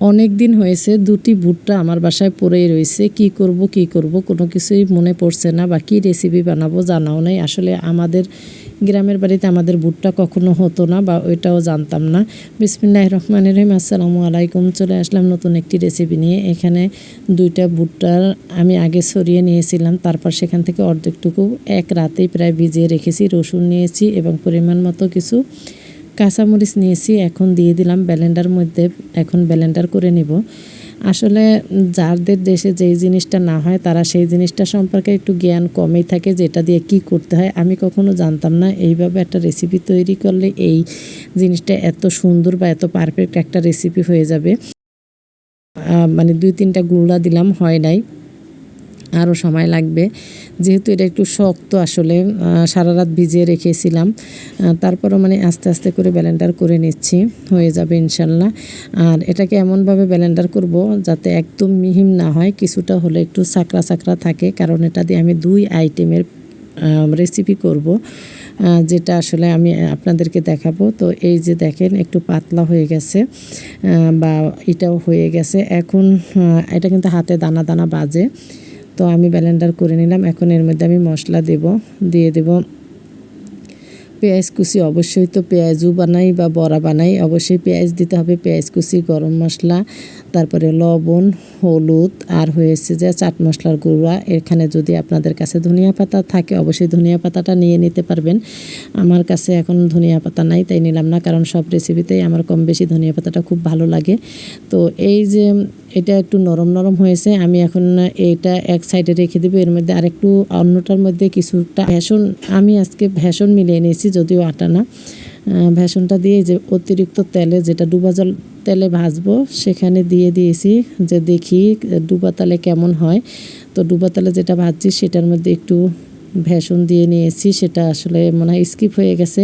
অনেক দিন হয়েছে, দুটি ভুট্টা আমার বাসায় পড়েই রয়েছে। কি করব কি করব, কোনো কিছুই মনে পড়ছে না। বা কী রেসিপি বানাবো, জানাও নেই। আসলে আমাদের গ্রামের বাড়িতে আমাদের ভুট্টা কখনো হতো না বা ওইটাও জানতাম না। বিসমিল্লাহ রহমান রহিম, আসসালামু আলাইকুম। চলে আসলাম নতুন একটি রেসিপি নিয়ে। এখানে দুইটা ভুট্টার আমি আগে সরিয়ে নিয়েছিলাম, তারপর সেখান থেকে অর্ধেকটুকু এক রাতেই প্রায় ভিজিয়ে রেখেছি। রসুন নিয়েছি এবং পরিমাণ মতো কিছু কাঁচামরিচ নিয়েছি, এখন দিয়ে দিলাম ব্যালেন্ডার মধ্যে, এখন ব্যালেন্ডার করে নিব। আসলে যাদের দেশে যেই জিনিসটা না হয়, তারা সেই জিনিসটা সম্পর্কে একটু জ্ঞান কমই থাকে, যেটা দিয়ে কি করতে হয়, আমি কখনো জানতাম না। এইভাবে একটা রেসিপি তৈরি করলে এই জিনিসটা এত সুন্দর বা এত পারফেক্ট একটা রেসিপি হয়ে যাবে। মানে দুই তিনটা গুঁড়া দিলাম, হয় নাই। আরও সময় লাগবে। যেহেতু এটা একটু শক্ত আসলে সারা রাত ভিজিয়ে রেখেছিলাম। তারপরও মানে আস্তে আস্তে করে ব্যালেন্ডার করে নিচ্ছি, হয়ে যাবে ইনশাল্লাহ। আর এটাকে এমনভাবে ব্যালেন্ডার করব যাতে একদম মিহিম না হয়, কিছুটা হলে একটু সাকরা সাকরা থাকে। কারণ এটা দিয়ে আমি দুই আইটেমের রেসিপি করব যেটা আসলে আমি আপনাদেরকে দেখাবো। তো এই যে দেখেন, একটু পাতলা হয়ে গেছে বা এটাও হয়ে গেছে। এখন এটা কিন্তু হাতে দানা দানা বাজে। তো আমি ব্যালেন্ডার করে নিলাম। এখন এর মধ্যে আমি মশলা দেব, দিয়ে দেব পেঁয়াজ কুচি। অবশ্যই তো পেঁয়াজও বানাই বা বড়া বানাই। অবশ্যই পেঁয়াজ দিতে হবে, পেঁয়াজ কুচি, গরম মশলা, তারপরে লবণ, হলুদ, আর হয়েছে যে চাট মশলার গুঁড়া। এখানে যদি আপনাদের কাছে ধনিয়া পাতা থাকে, অবশ্যই ধনিয়া পাতাটা নিয়ে নিতে পারবেন। আমার কাছে এখন ধনিয়া পাতা নাই, তাই নিলাম না, কারণ সব রেসিপিতেই আমার কম বেশি ধনিয়া পাতাটা খুব ভালো লাগে। তো এই যে এটা একটু নরম নরম হয়েছে, আমি এখন এটা এক সাইডে রেখে দেবো, এর মধ্যে আরেকটু অন্যটার মধ্যে কিছুটা ভেষণ, আমি আজকে ভেষণ মিলিয়ে নিয়েছি, যদিও আটা না। ভেষণটা দিয়ে যে অতিরিক্ত তেলে যেটা ডুবা জল তেলে ভাজবো, সেখানে দিয়ে দিয়েছি যে দেখি ডুবা তালে কেমন হয়। তো ডুবা তালে যেটা ভাজছি, সেটার মধ্যে একটু ভেষণ দিয়ে নিয়েছি, সেটা আসলে মনে হয় স্কিপ হয়ে গেছে,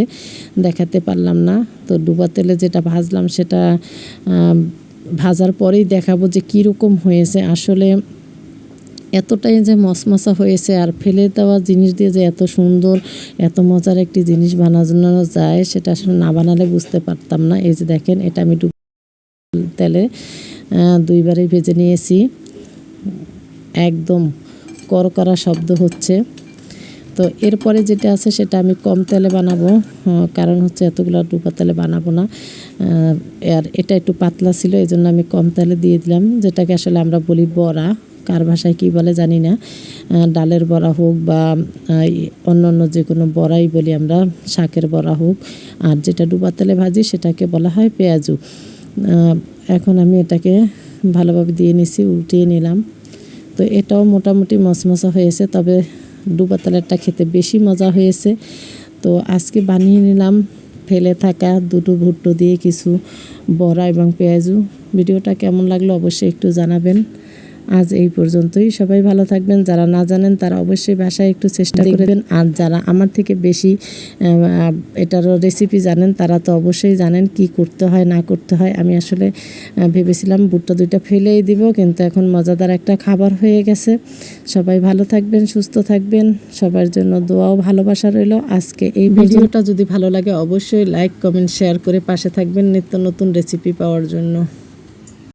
দেখাতে পারলাম না। তো ডুবা তেলে যেটা ভাজলাম, সেটা ভাজার পরেই দেখাবো যে কীরকম হয়েছে। আসলে এতটাই যে মশমশা হয়েছে আর ফেলে দেওয়া জিনিস দিয়ে যে এত সুন্দর, এত মজার একটি জিনিস বানানো যায়, সেটা আসলে না বানালে বুঝতে পারতাম না। এই যে দেখেন, এটা আমি তেলে দুইবারই ভেজে নিয়েছি। একদম করকরা শব্দ হচ্ছে। তো এরপরে যেটা আছে সেটা আমি কম তেলে বানাবো কারণ হচ্ছে এতগুলো ডুবা তেলে বানাবো না। আর এটা একটু পাতলা ছিল এই জন্য আমি কম তেলে দিয়ে দিলাম, যেটাকে আসলে আমরা বলি বড়া। কার ভাষায় কী বলে জানি না। ডালের বড়া হোক বা অন্য অন্য যে কোনো বড়াই বলি আমরা, শাকের বড়া হোক। আর যেটা ডুবা তেলে ভাজি সেটাকে বলা হয় পেঁয়াজু। এখন আমি এটাকে ভালোভাবে দিয়ে নিছি, উল্টিয়ে নিলাম। তো এটাও মোটামুটি মশমশা হয়েছে, তবে ডুবা তেলেরটা খেতে বেশি মজা হয়েছে। তো আজকে বানিয়ে নিলাম ফেলে থাকা দুটো ভুট্টো দিয়ে কিছু বড়া এবং পেঁয়াজু। ভিডিওটা কেমন লাগল অবশ্যই একটু জানাবেন। আজ এই পর্যন্তই। সবাই ভালো থাকবেন। যারা না জানেন তারা অবশ্যই বাসায় একটু চেষ্টা করবেন। আর যারা আমার থেকে বেশি এটারও রেসিপি জানেন তারা তো অবশ্যই জানেন কি করতে হয় না করতে হয়। আমি আসলে ভেবেছিলাম বুটটা দুইটা ফেলেই দিব কিন্তু এখন মজাদার একটা খাবার হয়ে গেছে। সবাই ভালো থাকবেন সুস্থ থাকবেন। সবার জন্য দোয়াও ভালোবাসা রইল। আজকে এই ভিডিওটা যদি ভালো লাগে অবশ্যই লাইক কমেন্ট শেয়ার করে পাশে থাকবেন নিত্য নতুন রেসিপি পাওয়ার জন্য।